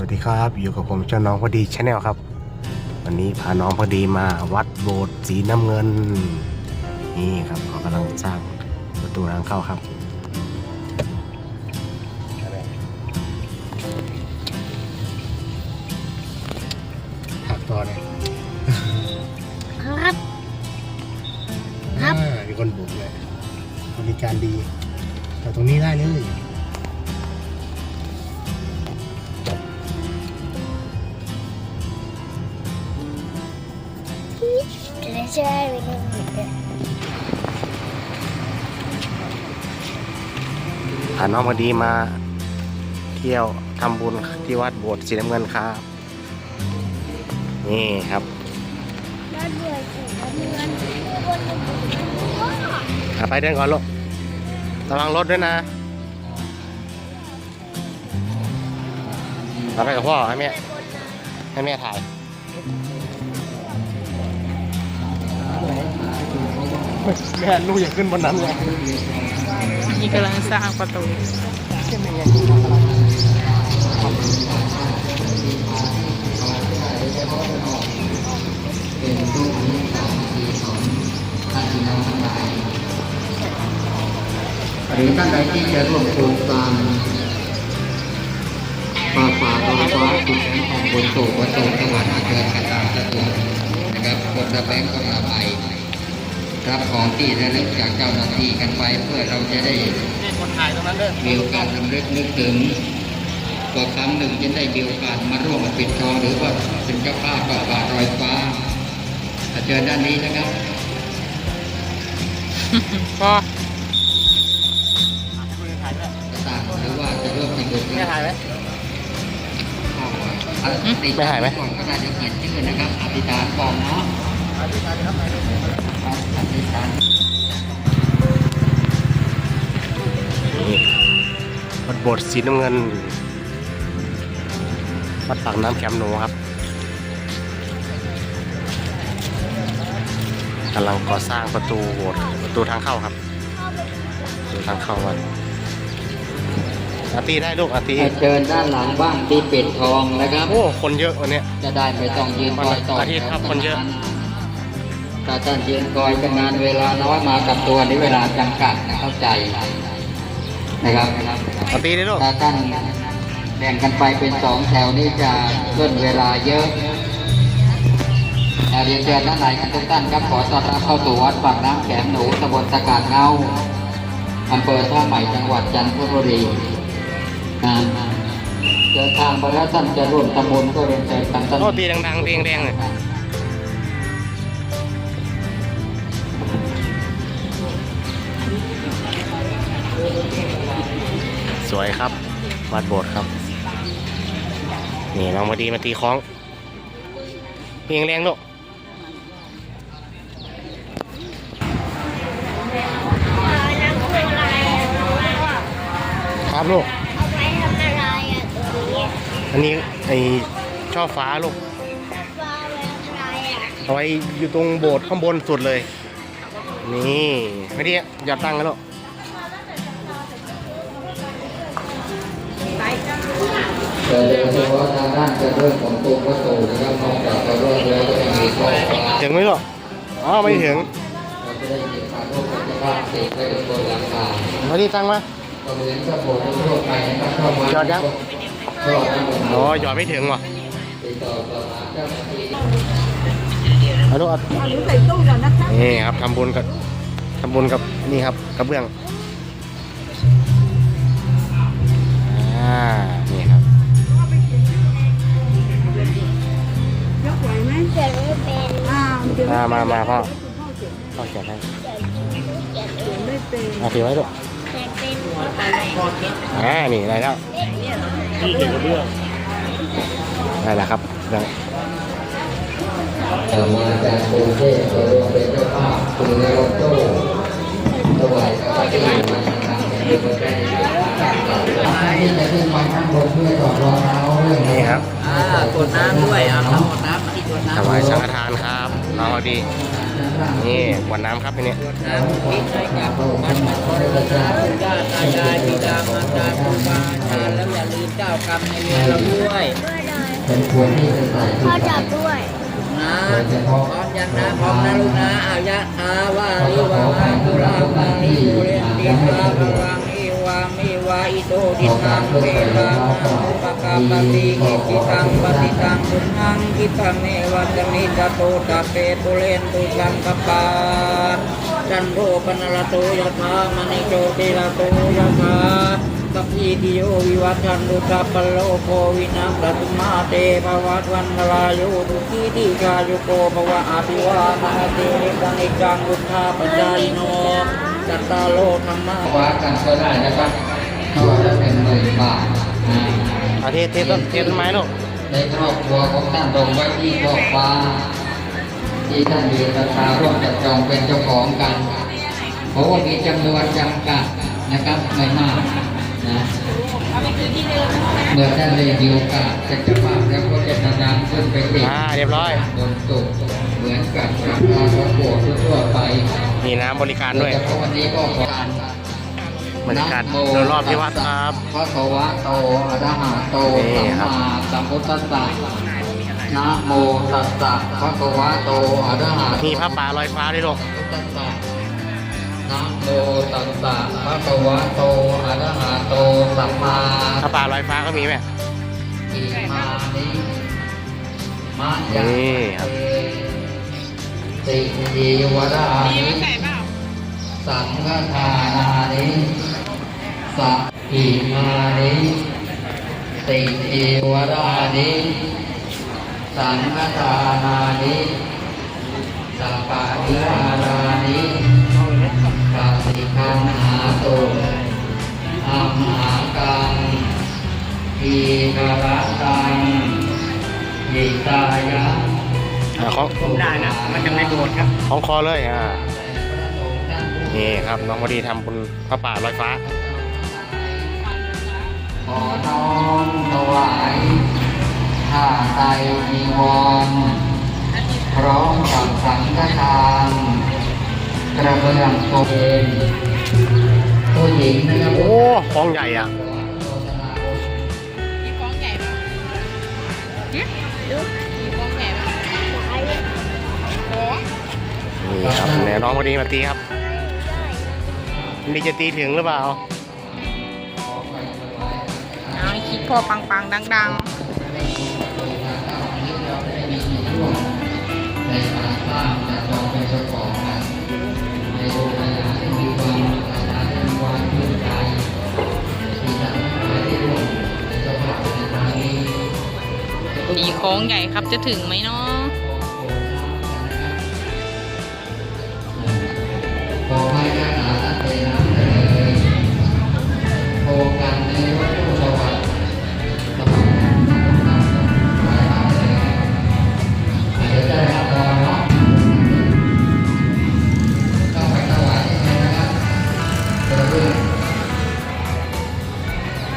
วัสดีครับ อยู่กับผมเจ้าน้องพอดีชาแนลครับ วันนี้พาน้องพอดีมาวัดโบสถ์สีน้ำเงิน นี่ครับเขากำลังสร้างประตูทางเข้าครับถักต่อเลยครับ ครับอ่ามีคนบุกเลยบริการดี แต่ตรงนี้ได้เลย จะช่วยไปดูหน่อยพาน้องพอดีมาเที่ยวทำบุญที่วัดโบสถ์สีน้ำเงินครับ นี่ครับด้านบนสีน้ำเงินบนว้าอะไปเดินก่อนลูกระวังรถด้วยนะเราไปกับพ่อให้แม่ให้แม่ถ่าย แม่ลูกอย่าขึ้นบนนั้นเลยนี่กำลังสร้างประตูหรือท่านใดที่จะร่วมโครงการป่าป่าดอยฟ้าสุดแสงของบนโศกวัดโศกสวรรค์เกินกันตามสะดวกนะครับคนละแบงก์ก็มาไป รับของที่ระลึกจากเจ้าหน้าที่กันไปเพื่อเราจะได้นี่คนถ่ายตรงนั้นเด้อมีโอกาสรำลึกนึกถึงก็ครั้งหนึ่งจะได้มีโอกาสมาร่วมปิดทองหรือว่าเป็นเจ้าภาพป่าป่าดอยฟ้าเชิญด้านนี้นะครับพอต่างหรือว่าจะร่วมทำบุญแม่ถ่ายไหมไม่หายไหมก่อนก็ได้จะเขียนชื่อนะครับอธิษฐานบอกเนาะ อธิษฐานนี่วัดโบสถ์สีน้ำเงินวัดปากน้ำแคมป์หนูครับกำลังก่อสร้างประตูโบสถ์ประตูทางเข้าครับประตูทางเข้าวัดอาตีได้ลูกอาตีให้เชิญด้านหลังบ้านที่ปิดทองนะครับโอ้คนเยอะวันเนี้ยจะได้ไม่ต้องยืนคอยต่ออาทิตย์ครับคนเยอะ ถ้าท่านยืนคอยกันนานเวลาน้อยมากับตัวนี้เวลาจำกัดนะเข้าใจนะครับอาตีได้ลูกถ้าท่านแบ่งกันไปเป็นสองแถวนี้จะล่นเวลาเยอะแต่เรียนเชิญท่านไหนกันทุกท่านครับขอต้อนรับเข้าสู่วัดปากน้ำแขมหนูตำบลสกาดเงาอำเภอท่าใหม่จังหวัดจันทบุรีนะเดินทางไปแล้วท่านจะร่วมทำบุญก็เรียนเชิญกันท่านโอ้ตีดังๆตีแดงๆเลย สวยครับ วัดโบสถ์ครับ นี่น้องมาดีมาตีคล้องเพียงแรงลูกน้ำคืออะไรอะครับลูกอันนี้ไอช่อฟ้าลูกเอาไว้อยู่ตรงโบสถ์ข้างบนสุดเลย นี่ไม่ได้หยอดตังค์กันลูก เดินเฉพาะทางด้านจะเรื่องของตัวประตูนะครับนอกจากจะเริ่มแล้วก็ยังมีข้อความถึงไหมลูกอ๋อไม่ถึงเราจะได้เห็นการร่วมกันภาพติดไว้บนหลังคาไม่ได้ตังค์มาก็เหมือนกับโบสถ์ทั่วไปนะครับเข้ามาจอดยังก็ทั้งหมดอ๋อหยอดไม่ถึงว่ะติดต่อสอบถามเจ้าหน้าที่เอาลูกเอานี่ครับทำบุญกับทำบุญกับนี่ครับกระเบื้องอ่า เขียนไม่เป็นมามามาพ่อ พ่อเขียนให้เอาถือไว้ลูกเขียนเป็นอ่านี่ได้แล้วนี่เขียนกระเบื้องได้แล้วครับเรื่องเอ่อมาจากกรุงเทพก็ร่วมเป็นเจ้าภาพคุณในรถตู้ถวายพระที่มาทางทางเป็นเรื่องได้ที่จะขึ้นมาข้างบนเพื่อต่อรองเท้าเรื่องนี่ครับอ่ากดน้ำด้วยเอาทั้งหมดน้ำที่กดน้ำ ถวายสังฆทานครับที่น้องพอดี นี่กวนน้ำครับทีนี้น้ำกินให้กับผู้บรรพบุรุษญาตายายบิดามารดาครูบาอาจารย์แล้วอย่าลืมเจ้ากรรมในายเวรเราด้วยด้วยเลยเป็นควรที่จะใส่พ่อจับด้วยนะพร้อมยันนะพร้อมนะลูกนะอายะอาวาลิวามาตุลาวาลิปุเรนติสาภวังอิวามิวา อิโตดินังเปตานังอุปกาปติกิจิตังปฏิตังสุนังกิปะเมวัจมิจโตตะเปตุเรนตุสังกปาจันโทปนรโตยะธามณิโจติระโตยะธาสัพพิติโยวิวัชชันตุสัพพโลโควินัสตุมาเตภวัตวันตรายโยตุกีติกายุโกภวะอภิวาทาเตนิกันิจังอุทธาปจายโนจัตตาโลธรรมะวัดกันก็ได้นะครับ ก็จะเป็นหมื่นบาทอาเทศเทศต้นเทศต้นไม้ลูกในครอบครัวของท่านลงไว้ที่ขอบฟ้า ที่ท่านมีราคาร่วมจับจองเป็นเจ้าของกัน เพราะว่ามีจำนวนจำกัดนะครับไม่มากนะเมื่อท่านได้มีโอกาสจะจะมากแล้วก็จะนำๆขึ้นไปติดอ่าเรียบร้อยบนตุกเหมือนกับการประกวดทั่วๆไป มีน้ำบริการด้วยโเฉพาะวันนี้ก็ขอการ บรรยากาศโดยรอบที่วัดครับพระสวะโตอะระหะโตนี่สัมครับมาสัมพุทธัสสะนะโมตัสสะพระสวะโตอะระหะโตมีผ้าป่าลอยฟ้าด้วยลูกตัสสะนะโมตัสสะพระสวะโตอะระหะโตสัมมาผ้าป่าลอยฟ้าก็มีไหมอิมานิมายันี่ครับติยีวรานิสังฆทานานิ สัพพิมานิติยีวรานิสังฆทานานิสัพพะวิหารานิปัสสิคังหาตุอัมหากังอีกระตังยิตายะอ่าของผมได้นะ มันจะไม่โกรธครับ ของคอเลยอ่านี่ครับน้องพอดีทำบุญผ้าป่าลอยฟ้าขอ น้อมถวายผ้าไตรจีวรพร้อมกับสังฆทานกระเบื้องตัวเองผู้หญิงนะครับโอ้ของใหญ่อะมีฟ้องใหญ่ป่ะดูมีฟ้องใหญ่ป่ะโอ้นี่ครับแนวน้องพอดีมาตีครับนี่จะตีถึงหรือเปล่า คิดพอปังๆ ดังในการสร้างจัดจองเป็นเจ้าของกันในโรงดังๆตีโค้งใหญ่ครับจะถึงไหมเนาะ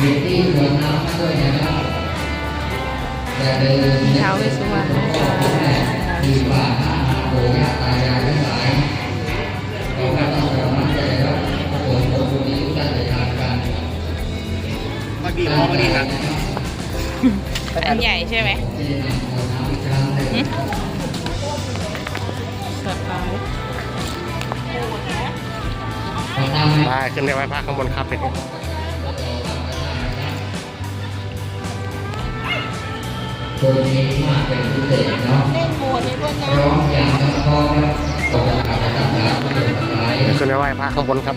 มีที่สวนน้ำด้วยนะครับอย่าลืมท้าวเวสสุวรรณนะคะที่บ้านหน้าปู่ย่าตายายทั้งหลายเราก็ต้องระมัดใจครับพระองค์พระพุทธยุทธได้ทานกันมาดีพอมาดีครับอันใหญ่ใช่ไหมที่นำเอาน้ำอีกครั้งหนึ่งหึสบายพอทำให้ได้ขึ้นไปไหว้พระข้างบนครับเป็น ตัวนี้มากเป็นพิเศษเนาะร้องอย่างน้ำพอครับตกอาจจะตัดขาผู้เดือดร้ายขึ้นไปไหว้พระข้างบนครับ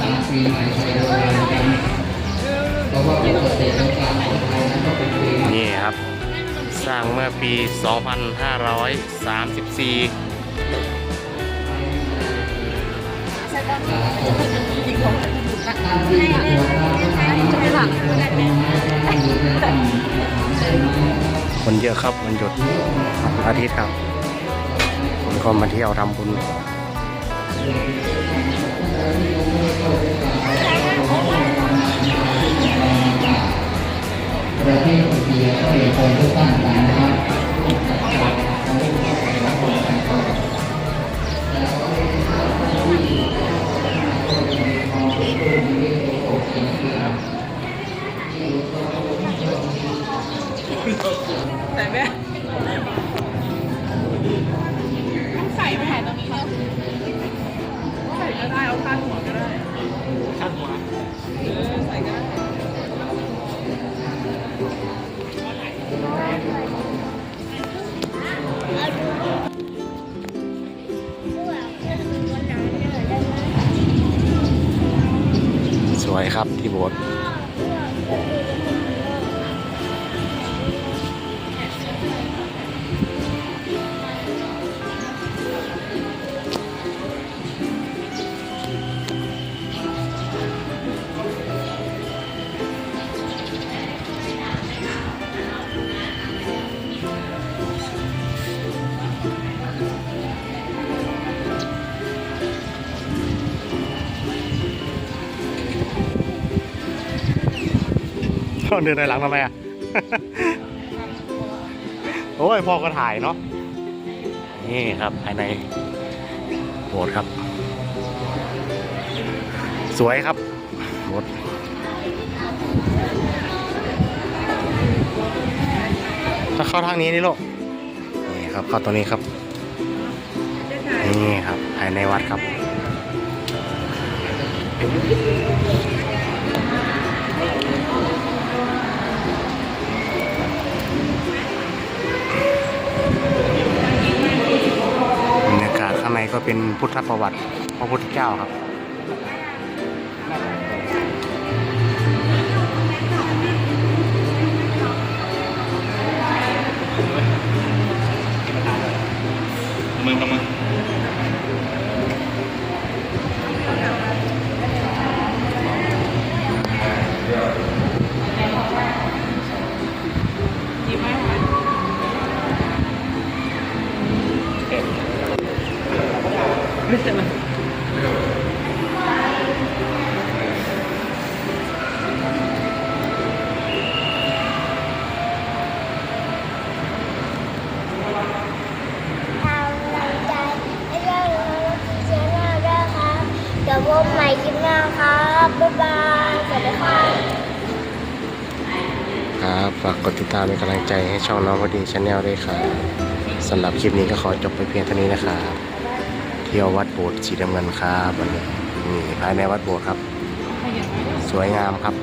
ตามปีใหม่ไทยเรากันเพราะว่าปกติแล้วการของไทยนั้นก็เป็นปีนี่ครับ สร้างเมื่อปี 2534ท่านที่ตรวจเราก็ทำให้หลั คนเยอะครับวันหยุดอาทิตย์ครับคนก็มาเที่ยวทำบุญประเทศอินเดียก็มีคนทุกท่านกันนะครับ ใส่ไหมต้องใส่ไปหาตรงนี้นะใส่ก็ได้เอาข้างหัวก็ได้ข้างหัว วยครับที่โบสถ์ องเดินในหลังทำไมอะ โอ้ยพ่อก็ถ่ายเนาะ นี่ครับภายในโบสถ์ครับ สวยครับโบสถ์ถ้าเข้าทางนี้นี่ลูกนี่ครับเข้าตรงนี้ครับ นี่ครับภายในวัดครับบ ก็เป็นพุทธประวัติพระพุทธเจ้าครับมือกับมือยิ้ ครับเดี๋ยวพบใหม่คลิปหน้าครับ บ๊ายบาย สวัสดีครับครับ ฝากกดติดตามเป็นกำลังใจให้ช่องน้องพอดีชาแนลด้วยครับสำหรับคลิปนี้ก็ขอจบไปเพียงเท่านี้นะครับ ที่ยววัดโบสถ์สีน้ำเงินครับวันนี้นี่ภายในวัดโบสถ์ครับ สวยงามครับ